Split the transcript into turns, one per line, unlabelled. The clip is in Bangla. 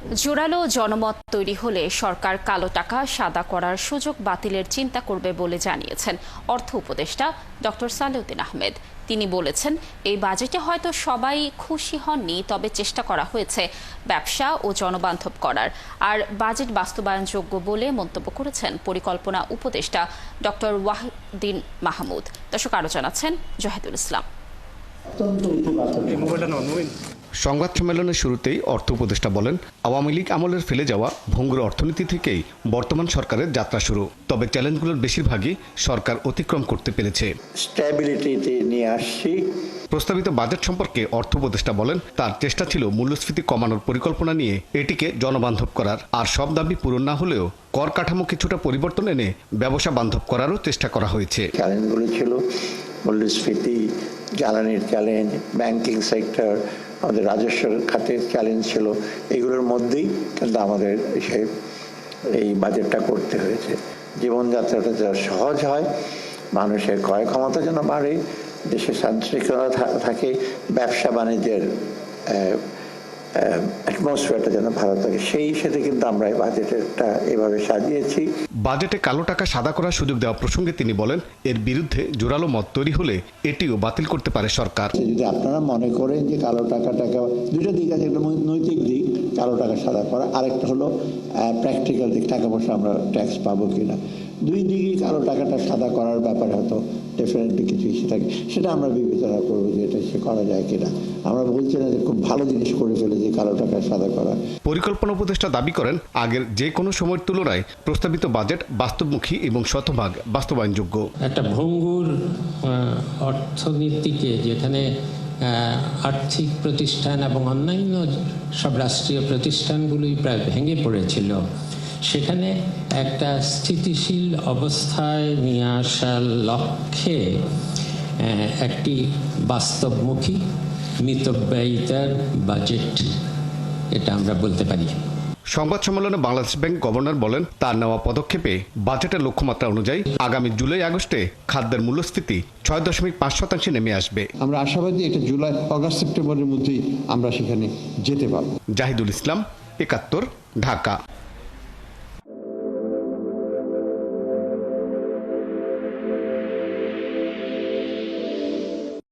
জোরালো জনমত তৈরি হলে সরকার কালো টাকা সাদা করার সুযোগ বাতিলের চিন্তা করবে বলে জানিয়েছেন অর্থ উপদেষ্টা ডক্টর সালেউদ্দিন আহমেদ। তিনি বলেছেন এই বাজেটে হয়তো সবাই খুশি হননি তবে চেষ্টা করা হয়েছে ব্যবসা ও জনবান্ধব করার। আর বাজেট বাস্তবায়নযোগ্য বলে মন্তব্য করেছেন পরিকল্পনা উপদেষ্টা ডক্টর ওয়াহিদ্দিন মাহমুদ। দর্শক আরও জানাচ্ছেন জহিদুল ইসলাম।
সংবাদ সম্মেলনের শুরুতেই অর্থ উপদেষ্টা বলেন আওয়ামী লীগ আমলের ফেলে যাওয়া ভঙ্গুর অর্থনীতি থেকেই বর্তমান সরকারের যাত্রা শুরু। তবে চ্যালেঞ্জগুলোর বেশিরভাগই সরকার অতিক্রম করতে পেরেছে।
স্ট্যাবিলিটিতে নিয়ে আসছি।
প্রস্তাবিত বাজেট সম্পর্কে অর্থ উপদেষ্টা বলেন তার চেষ্টা ছিল মূল্যস্ফীতি কমানোর পরিকল্পনা নিয়ে এটিকে জনবান্ধব করার। আর সব দাবি পূরণ না হলেও কর কাঠামো কিছুটা পরিবর্তন এনে ব্যবসা বান্ধব করারও চেষ্টা করা হয়েছে।
চ্যালেঞ্জগুলো ছিল মূল্যস্ফীতি জ্বালানির চ্যালেঞ্জ ব্যাংকিং সেক্টর আমাদের রাজস্বের খাতে চ্যালেঞ্জ ছিল, এগুলোর মধ্যেই কিন্তু আমাদের সে এই বাজেটটা করতে হয়েছে। জীবনযাত্রাটা যেন সহজ হয়, মানুষের ক্রয় ক্ষমতা যেন বাড়ে দেশে শান্তিশৃঙ্খলা থাকে ব্যবসা বাণিজ্যের অ্যাটমসফিয়ারটা যেন ভালো থাকে। সেই হিসেবে কিন্তু আমরা এই বাজেটটা এভাবে সাজিয়েছি।
বাজেটে কালো টাকা সাদা করার সুযোগ দেওয়া প্রসঙ্গে তিনি বলেন এর বিরুদ্ধে জোরালো মত তৈরি হলে এটিও বাতিল করতে পারে সরকার।
যদি আপনারা মনে করেন যে কালো টাকা টাকা দুটো দিক আছে একটা নৈতিক দিক কালো টাকা সাদা করা আরেকটা হলো প্র্যাকটিক্যাল দিক টাকা পয়সা আমরা ট্যাক্স পাবো কিনা। দুই দিকেই কালো টাকাটা সাদা করার ব্যাপারে হয়তো ডেফিনেটলি কিছু ইস্যু থাকে সেটা আমরা বিবেচনা করব যে এটা সে করা যায় কিনা। আমরা বলছি না যে খুব ভালো জিনিস করে ফেলেছি কালো টাকা সাদা করা।
পরিকল্পনা উপদেষ্টা দাবি করেন আগের যে কোনো সময়ের তুলনায় প্রস্তাবিত বাজেট বাস্তবমুখী এবং শতভাগ বাস্তবায়নযোগ্য।
একটা ভঙ্গুর অর্থনীতিকে যেখানে আর্থিক প্রতিষ্ঠান এবং অন্যান্য সব রাষ্ট্রীয় প্রতিষ্ঠানগুলোই প্রায় ভেঙে পড়েছিল সেখানে একটা স্থিতিশীল অবস্থায় নিয়ে আসার লক্ষ্যে একটি বাস্তবমুখী মিতব্যয়িতার বাজেট এটা আমরা বলতে পারি।
সংবাদ সম্মেলনে বাংলাদেশ ব্যাংক গভর্নর বলেন তার নেওয়া পদক্ষেপে বাজেটের লক্ষ্যমাত্রা অনুযায়ী আগামী জুলাই আগস্টে খাদ্যের মূল্যস্ফীতি ছয় দশমিক পাঁচ শতাংশে নেমে আসবে।
আমরা আশাবাদী এটা জুলাই অগাস্ট সেপ্টেম্বরের মধ্যেই আমরা সেখানে যেতে পারব।
জাহিদুল ইসলাম একাত্তর ঢাকা।